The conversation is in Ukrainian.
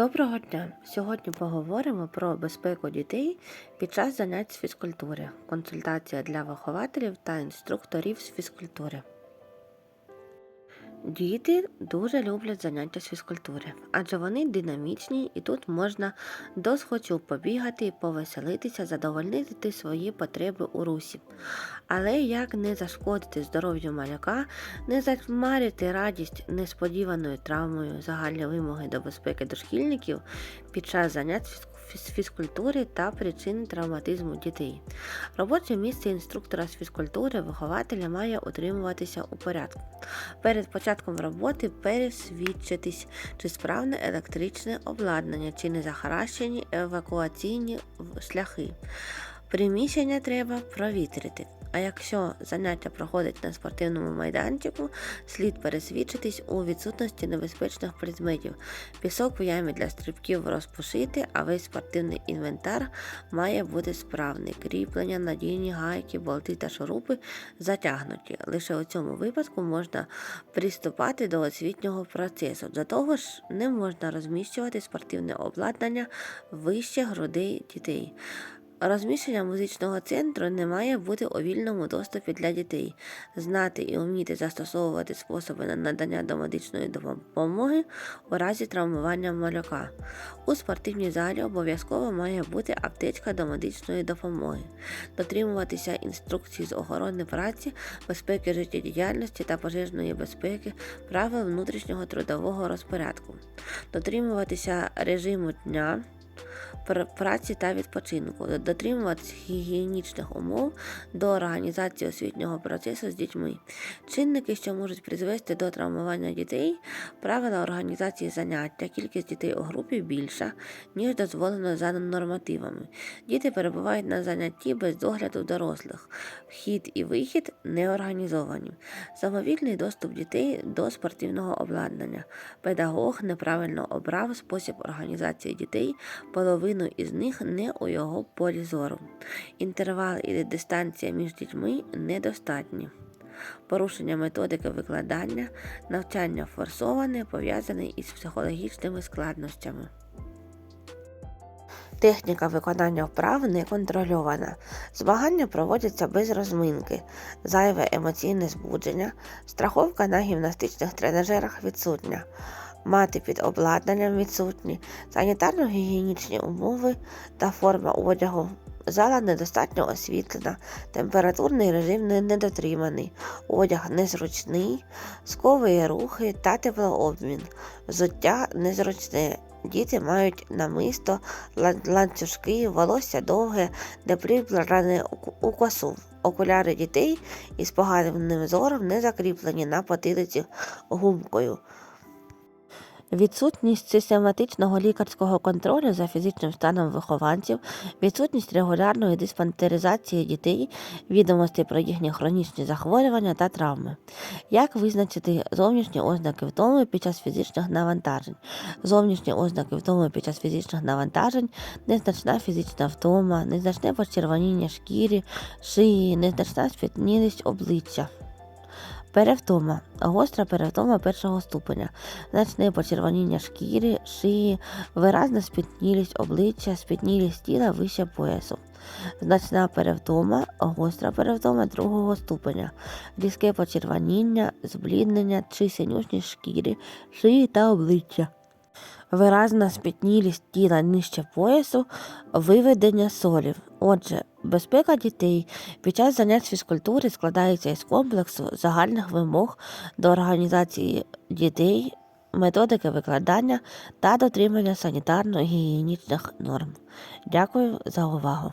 Доброго дня! Сьогодні поговоримо про безпеку дітей під час занять з фізкультури, консультація для вихователів та інструкторів з фізкультури. Діти дуже люблять заняття з фізкультури, адже вони динамічні і тут можна досхочу побігати повеселитися, задовольнити свої потреби у русі. Але як не зашкодити здоров'ю маляка, не затьмарити радість несподіваною травмою загальні вимоги до безпеки дошкільників під час занять з фіз- фізкультури та причин травматизму дітей. Робоче місце інструктора з фізкультури вихователя має утримуватися у порядку. Перед початком роботи пересвідчитись, чи справне електричне обладнання, чи не захаращені евакуаційні шляхи. Приміщення треба провітрити. А якщо заняття проходить на спортивному майданчику, слід пересвідчитись у відсутності небезпечних предметів. Пісок в ямі для стрибків розпушити, а весь спортивний інвентар має бути справний. Кріплення, надійні гайки, болти та шурупи затягнуті. Лише у цьому випадку можна приступати до освітнього процесу. До того ж, не можна розміщувати спортивне обладнання вище грудей дітей. Розміщення музичного центру не має бути у вільному доступі для дітей. Знати і вміти застосовувати способи на надання домедичної допомоги у разі травмування малюка. У спортивній залі обов'язково має бути аптечка домедичної допомоги, дотримуватися інструкцій з охорони праці, безпеки життєдіяльності та пожежної безпеки, правил внутрішнього трудового розпорядку, дотримуватися режиму дня праці та відпочинку, дотримуватися гігієнічних умов до організації освітнього процесу з дітьми, чинники, що можуть призвести до травмування дітей, правила організації заняття, кількість дітей у групі більша, ніж дозволено за нормативами. Діти перебувають на занятті без догляду дорослих, вхід і вихід не організовані, самовільний доступ дітей до спортивного обладнання. Педагог неправильно обрав спосіб організації дітей, половину із них не у його полі зору. Інтервал і дистанція між дітьми недостатні. Порушення методики викладання, навчання форсоване, пов'язане із психологічними складнощами. Техніка виконання вправ не контрольована. Змагання проводяться без розминки, зайве емоційне збудження, страховка на гімнастичних тренажерах відсутня, мати під обладнанням відсутні, санітарно-гігієнічні умови та форма одягу. Зала недостатньо освітлена, температурний режим недотриманий, одяг незручний, сковує рухи та теплообмін, взуття незручне. Діти мають намисто, ланцюжки, волосся довге, не прибране у у косу. Окуляри дітей із поганим зором не закріплені на потилиці гумкою. Відсутність систематичного лікарського контролю за фізичним станом вихованців, відсутність регулярної диспансеризації дітей, відомості про їхні хронічні захворювання та травми. Як визначити зовнішні ознаки втоми під час фізичних навантажень? Зовнішні ознаки втоми під час фізичних навантажень, незначна фізична втома, незначне почервоніння шкіри, шиї, незначна спітнілість обличчя. Перевтома. Гостра перевтома першого ступеня. Значне почервоніння шкіри, шиї, виразна спітнілість обличчя, спітнілість тіла вище поясу. Значна перевтома, гостра перевтома другого ступеня, різке почервоніння, збліднення чи синюшність шкіри, шиї та обличчя. Виразна спітнілість тіла нижче поясу, виведення солів. Отже, безпека дітей під час занять фізкультури складається із комплексу загальних вимог до організації дітей, методики викладання та дотримання санітарно-гігієнічних норм. Дякую за увагу!